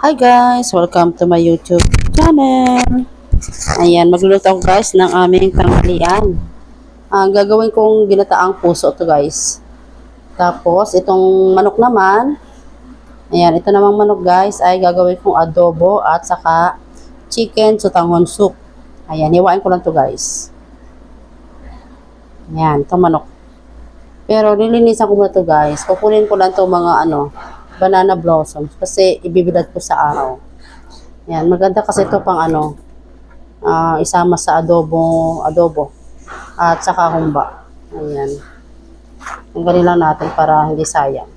Hi guys! Welcome to my YouTube channel! Ayan, magluluto ako guys ng aming tanghalian. Ang gagawin kong ginataang puso to guys. Tapos, itong manok naman, ayan, ito namang manok guys ay gagawin kong adobo at saka chicken sutanghon soup. Ayan, hiwain ko lang to guys. Ayan, itong manok. Pero nilinisan ko muna to guys. Kukunin ko lang to mga ano, banana blossoms kasi ibibilad ko sa araw. Yan, maganda kasi ito pang ano, ah, isama sa adobo, adobo at saka humba. Ayan. Tanggalin lang natin para hindi sayang.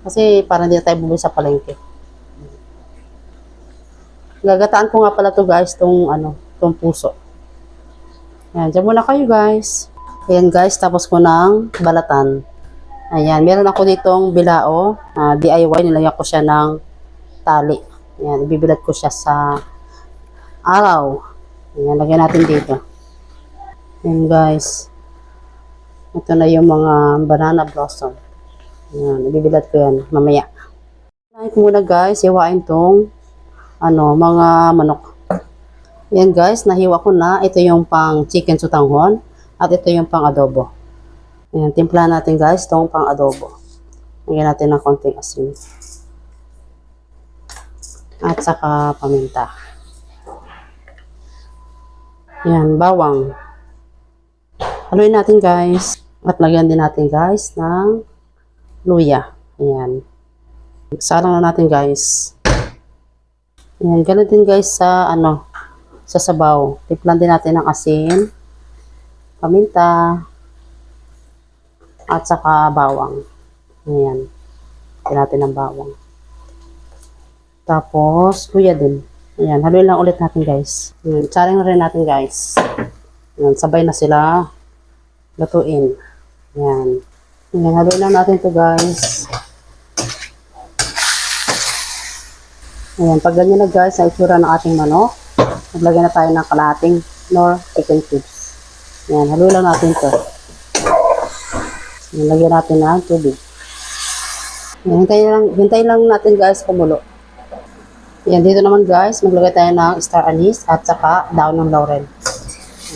Kasi para hindi tayo bumili sa palengke. Gagataan ko nga pala to guys, tong ano, tong puso. Ayan, dyan muna kayo guys. Ayan guys, tapos ko ng balatan. Ayan, meron ako ditong bilao, ah, DIY, nilagyan ko siya ng tali. Ayan, ibibilad ko siya sa araw. Ayan, lagyan natin dito. Ayan guys. Ito na yung mga banana blossom. Ayan, ibibilad ko yan mamaya. Ko muna guys, hiwain tong ano, mga manok. Ayan guys, nahiwa ko na. Ito yung pang chicken sutanghon at ito yung pang adobo. Ayan, timpla natin guys, itong pang adobo. Lagyan natin ng konting asin. At saka paminta. Ayan, bawang. Haluin natin guys. At lagyan din natin guys ng luya. Ayan. Sarang na natin guys. Ayan, ganun din guys sa ano, sa sabaw. Timplan din natin ng asin, paminta, at saka bawang. Ayan. Lagyan natin ng bawang. Tapos, luya din. Ayan, haluin lang ulit natin guys. Ayan, tsaring na rin natin guys. Ayan, sabay na sila lutuin. Ayan. Ayan, haluin lang natin to guys. Ayan, pag ganyan na guys, ang itsura ng ating manok. Maglagay na tayo ng kalahating nor chicken cubes. Ayan, haluin lang natin to. Ayan, lagyan natin ng tubig. Hintayin lang, hintayin lang natin guys kumulo. Ayan, dito naman guys, maglagay tayo ng star anise at saka daon ng laurel.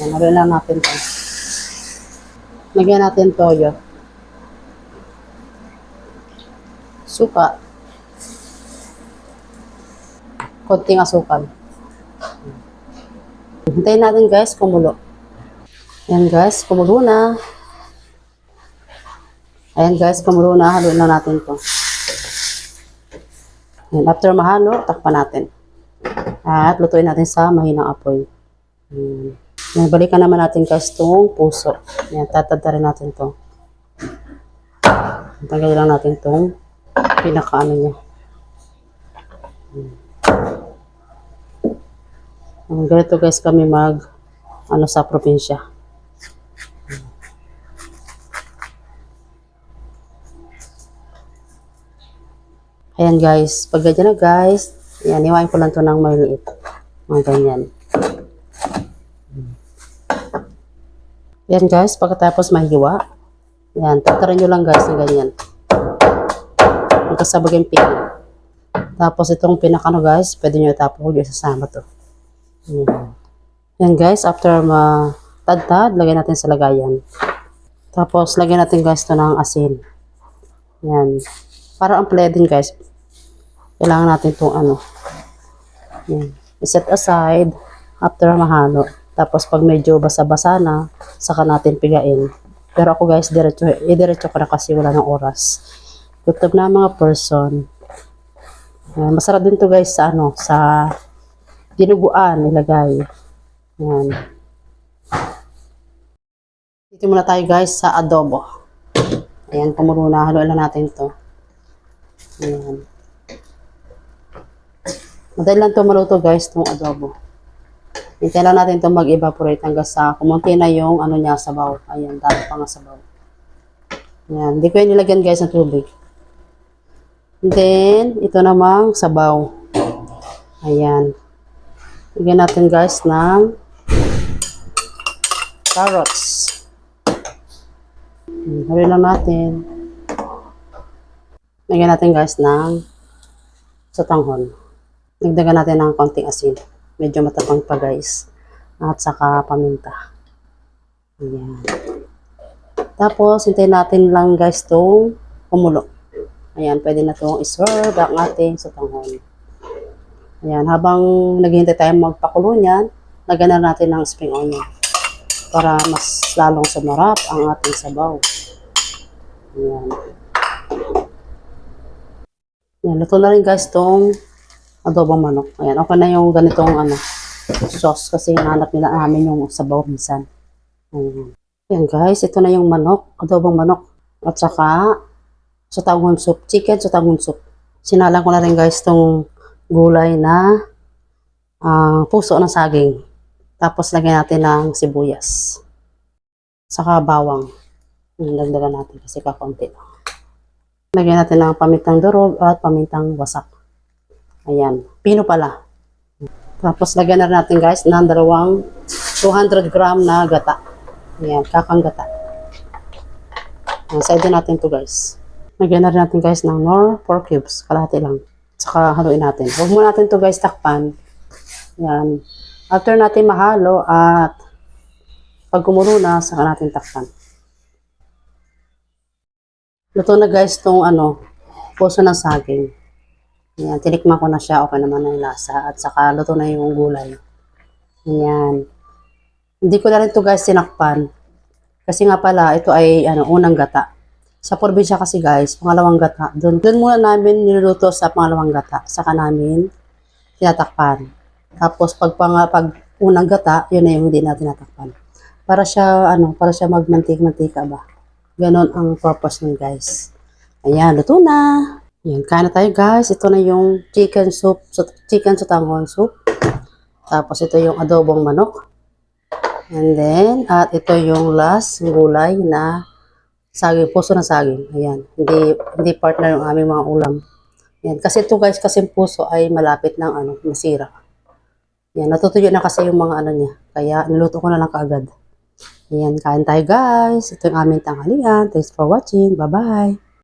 Ayan, haluin lang natin to. Lagyan natin toyo. Suka. Konting asukal. Hintayin natin guys, kumulo. Ayan guys, kumulo na. Ayan guys, kumulo na. Haluin na natin to. Ayan, after mahalo, takpan natin. At lutuin natin sa mahinang apoy. Ayan. Balikan naman natin guys itong puso. Ayan, tatadta rin natin to. Tanggalin lang natin itong pinakaano niya. Ayan, ganito guys kami mag ano sa probinsya. Ayan guys, pag ganyan na guys, ayan, iwain ko lang to ng maliliit. Mga ganyan. Ayan guys, pagkatapos mahiwa, ayan, tatarin nyo lang guys ng ganyan. Magkasabag yung pin. Tapos itong pinakano guys, pwede nyo itapon kung yung sasama to. Ayan. Guys, after matadtad, lagyan natin sa lagayan. Tapos, lagyan natin guys to ng asin. Ayan. Para ang din guys. Kailangan natin itong ano. Yan. I-set aside after mahalo. Tapos pag medyo basa-basa na, saka natin pigain. Pero ako guys, diretso, i-diretso ko na kasi wala ng oras. Gutom na mga person. Yan. Masarap din to guys sa ano, sa dinuguan nilagay. Yan. Dito muna tayo guys sa adobo. Ayan, kumulo na. Haluan lang natin to. Ayan. Madali lang ito maluto guys, itong adobo. Hintayin lang natin ito mag-evaporate hanggang sa kumunti na yung ano niya, sabaw. Ayan, dati pa nga sabaw. Ayan, hindi ko yan nilagyan guys ng tubig. Then, ito namang sabaw. Ayan. Lagyan natin guys ng carrots. Hali lang natin. Lagyan natin guys ng sa tanghon. Nagdagan natin ng konting asin. Medyo matapang pa guys. At saka paminta. Ayan. Tapos, hintayin natin lang guys itong kumulo. Ayan, pwede na itong iserve ang ating sa tanghon. Ayan, habang naghihintay tayo magpakulo niyan, lagyan na natin ng spring onion para mas lalong sumarap ang ating sabaw. Ayan. Ayan, luto na rin guys itong adobong manok. Ayan, okay na yung ganitong ano, sauce kasi hanap nila namin yung sabaw minsan. Ayan. Ayan guys, ito na yung manok, adobong manok. At saka, sa tanghon soup, chicken sa tanghon soup. Sinalang ko na rin guys itong gulay na ah, puso ng saging. Tapos lagyan natin ng sibuyas. Saka bawang. Dagdagan natin kasi kakunti lang. Lagyan natin ng pamintang durog at pamintang wasak. Ayan. Pino pala. Tapos lagyan na natin guys ng dalawang 200 gram na gata. Ayan. Kakang gata. Ayan. Side natin to guys. Lagyan na natin guys ng nor 4 cubes. Kalahati lang. Saka haluin natin. Huwag mo natin to guys takpan. Ayan. After natin mahalo at pag kumulo na, saka natin takpan. Luto na guys tong ano, puso ng saging. Ayan, tinikman ko na siya, okay naman ang lasa. At saka luto na yung gulay. Ayan. Hindi ko na rin to guys tinakpan. Kasi nga pala, ito ay ano, unang gata. Sa probinsya kasi guys, pangalawang gata. Doon, doon muna namin niluluto sa pangalawang gata. Saka namin tinatakpan. Tapos pag, pang, pag unang gata, yun na yung hindi natin natakpan. Para siya, ano, para siya magmantik-mantika ba. Ganon ang purpose nun guys. Ayan, luto na. Ayan, kain na tayo guys. Ito na yung chicken soup, so- chicken sa tanghon soup. Tapos ito yung adobong manok. And then, at ito yung last gulay na saging, puso ng saging. Ayan, hindi, hindi partner yung aming mga ulam. Ayan, kasi ito guys, kasi puso ay malapit ng ano, masira. Ayan, natutuyo na kasi yung mga ano niya. Kaya niluto ko na lang kaagad. Ayan, kain tayo guys. Ito yung aming tanghalian. Thanks for watching. Bye-bye.